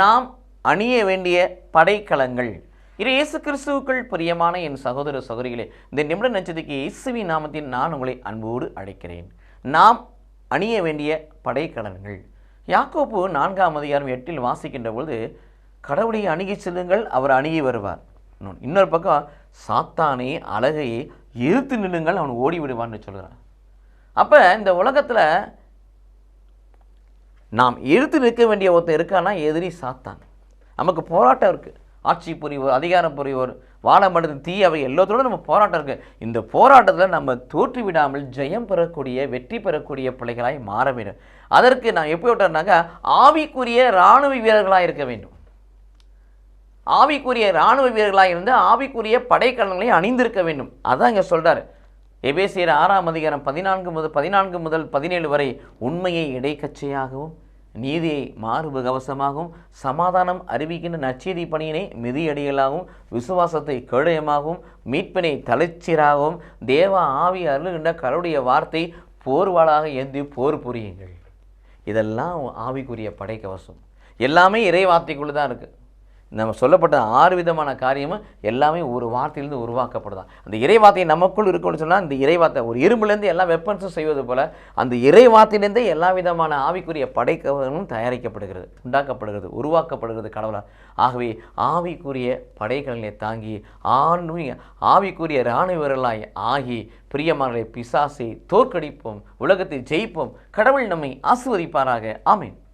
நாம் அணிய வேண்டிய படைக்கலங்கள். இது இயேசு கிறிஸ்துவுக்குள் பிரியமான என் சகோதர சகோதரிகளே இந்த நிமிட நட்சத்திற்கு இயேசுவி நாமத்தில் நான் உங்களை அன்போடு அழைக்கிறேன். நாம் அணிய வேண்டிய படைக்கலன்கள் யாக்கோப்பு நான்காம் அதிகாரம் எட்டில் வாசிக்கின்ற பொழுது கடவுளை அணுகி செல்லுங்கள் அவர் அணுகி வருவார். இன்னொரு பக்கம் சாத்தானே அழகையே எதிர்த்து நில்லுங்கள் அவன் ஓடி விடுவான்னு சொல்கிறான் அப்போ இந்த உலகத்தில் நாம் எதிர்த்து நிற்க வேண்டிய ஒருத்தன் இருக்கான்னா எதிரி சாத்தான். நமக்கு போராட்டம் இருக்குது ஆட்சி புரிவோர் அதிகாரம் புரிவோர் வாழமடத்து தீ அவை எல்லாத்தோட நம்ம போராட்டம் இருக்குது இந்த போராட்டத்தில் நம்ம தோற்று விடாமல் ஜெயம் பெறக்கூடிய வெற்றி பெறக்கூடிய பிள்ளைகளாய் மாற வேண்டும். அதற்கு நான் எப்படி விட்டோம்னாக்கா ஆவிக்குரிய இராணுவ வீரர்களாக இருக்க வேண்டும். ஆவிக்குரிய இராணுவ வீரர்களாக இருந்து ஆவிக்குரிய படைக்கலன்களை அணிந்திருக்க வேண்டும். அதான் இங்கே சொல்கிறார் எபேசியர் ஆறாம் அதிகாரம் பதினான்கு முதல் பதினான்கு முதல் பதினேழு வரை உண்மையை இடைக்கச்சையாகவும் நீதியை மார்பு கவசமாகவும் சமாதானம் அறிவிக்கின்ற நற்செய்தி பணியினை மிதியடிகளாகவும் விசுவாசத்தை கேடயமாகவும் மீட்பினை தலைச்சீராகவும் தேவ ஆவி அருளுகின்ற கருடைய வார்த்தை போர்வாளாக ஏந்தி போர் புரியுங்கள். இதெல்லாம் ஆவிக்குரிய படைக்கவசம். எல்லாமே இறை வார்த்தைக்குள்ளே தான் இருக்குது நம்ம சொல்லப்பட்ட ஆறு விதமான காரியமும் எல்லாமே ஒரு வார்த்தையிலிருந்து உருவாக்கப்படுதான் அந்த இறை வார்த்தையை நமக்குள் இருக்கும்னு சொன்னால் இந்த இறை வார்த்தை ஒரு இரும்புலேருந்து எல்லா வெப்பன்ஸும் செய்வது போல் அந்த இறை வார்த்தையிலேருந்தே எல்லா விதமான ஆவிக்குரிய படைக்கவசமும் தயாரிக்கப்படுகிறது உண்டாக்கப்படுகிறது உருவாக்கப்படுகிறது கடவுளால் ஆகவே ஆவிக்குரிய படைகளை தாங்கி ஆன்மீக ஆவிக்குரிய இராணுவர்களாய் ஆகி பிரியமானங்களை பிசாசை தோற்கடிப்போம் உலகத்தை ஜெயிப்போம் கடவுள் நம்மை ஆசிர்வதிப்பாராக. ஆமீன்.